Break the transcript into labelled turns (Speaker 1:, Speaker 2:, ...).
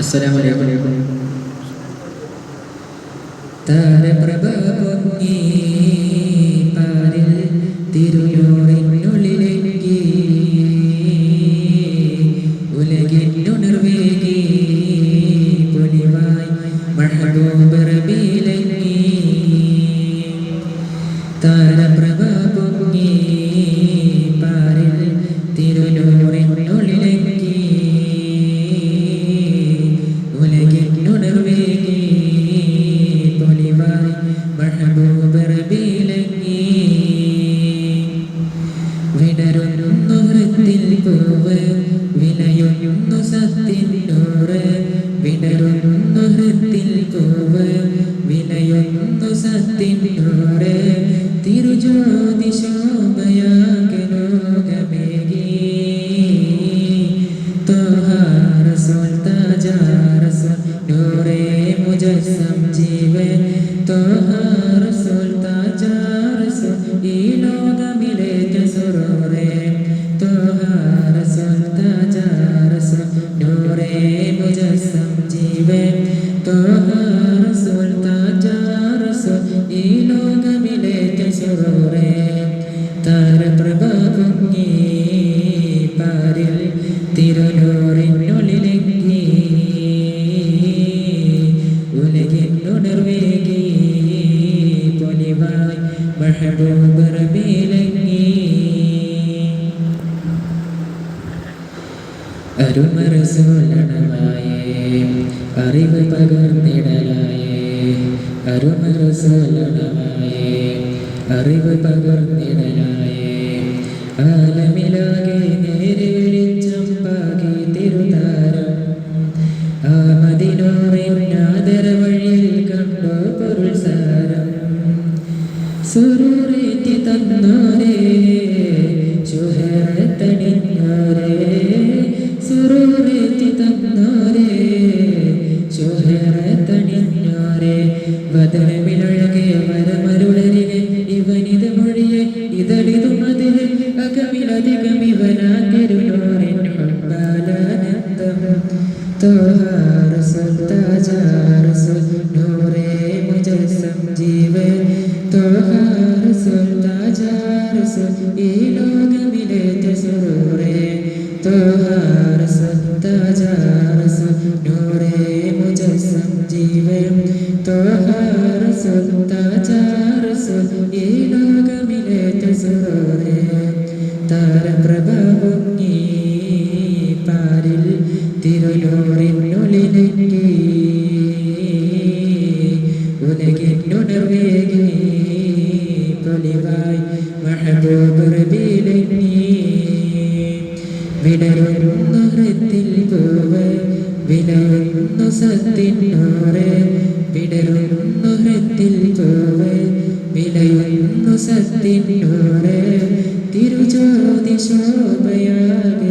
Speaker 1: അസ്സലാമു അലൈക്കും. താരപ്രഭ പൊങ്ങി സത്തിനൂറ് വിടരുന്നു ഹൃത്തിൽ പൂവ് വിനയുന്നു സത്തിനൂറ് തിരുജ്യോതി പാരിൽ തിരുനൂറിനുള്ളിലെങ്കി ഉലകിനുണർവേകി പൊലിവായി മഹബൂബ് റബീലെങ്കി അരുമറസോലണമായേ അറിവ് പകർന്നിടലായേ. അരുമറസോലണമായേ അറിവ് പകർന്നിടലായേ ആലമിലാകെ നേരെ വെളിച്ചം പാകി തിരുതാരം ആമതിനോറിനാദര വഴിയിൽ കണ്ടോ പൊരുൾ സാരം. സുരൂറേറ്റി തന്നോരേ ചുഹരത്തണിഞ്ഞോരേ സുരൂറേറ്റി തന്നോരേ ചുഹരത്തണിഞ്ഞോരേ വദനമിലഴകെ तो तार सताजार नूरे मुजस्म जीवे तोहार सताजार ये लोग मिले थे सुरूरे तोहार सताजार नूरे मुजस्म जीवे तोहार सताजार തിരുനൂറിനുള്ളിലെങ്കി ഉലകിനുണർവേകി പൊലിവായി മഹബൂബ് റബീലെങ്കി വിടരുന്നു ഹൃത്തിൽ പൂവ് വിലയുന്നു സത്തിനൂറ് വിടരുന്നു ഹൃത്തിൽ പൂവ് വിലയുന്നു സത്തിനൂറ് തിരുജ്യോതി ശോഭയാകെ